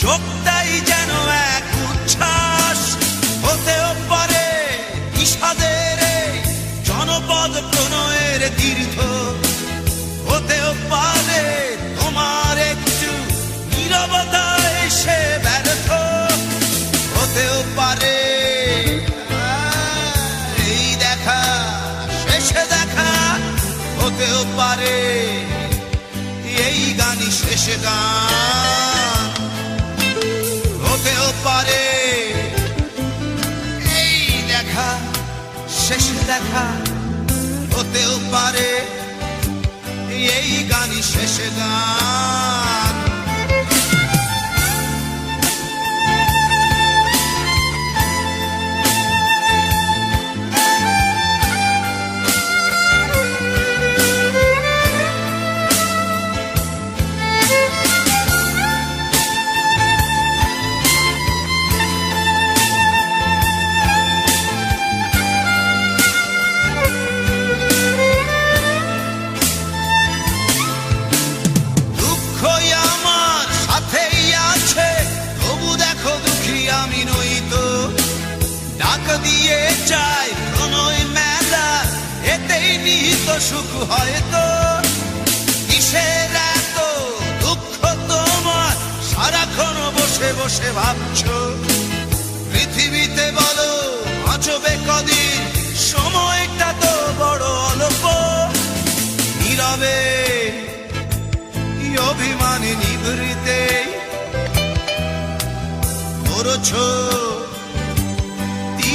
চোখটাই যেন এক উচ্ছ্বাস। হতেও পারে বিষাদের জনপদ প্রণয়ের তীর্থ হতেও পারে তোমার একটু নীরবতা এসে ব্যর্থ। হতেও পারে, এই দেখা, শেষে দেখা। হতেও পারে, এই গানই শেষ গান। দেখা শেষ দেখা হতেও পারে। এই গানই শেষ গান। দিয়ে প্রণয় মেলা। এতেই নিহিত সুখ হয়তো কিসের এত দুঃখ তোমার? সারাক্ষণ বসে বসে ভাবছ। পৃথিবীতে বলো, বাঁচবে কদিন? সময়টা তো বড় অল্প। নীরবে অভিমানে নিভৃতে। করছ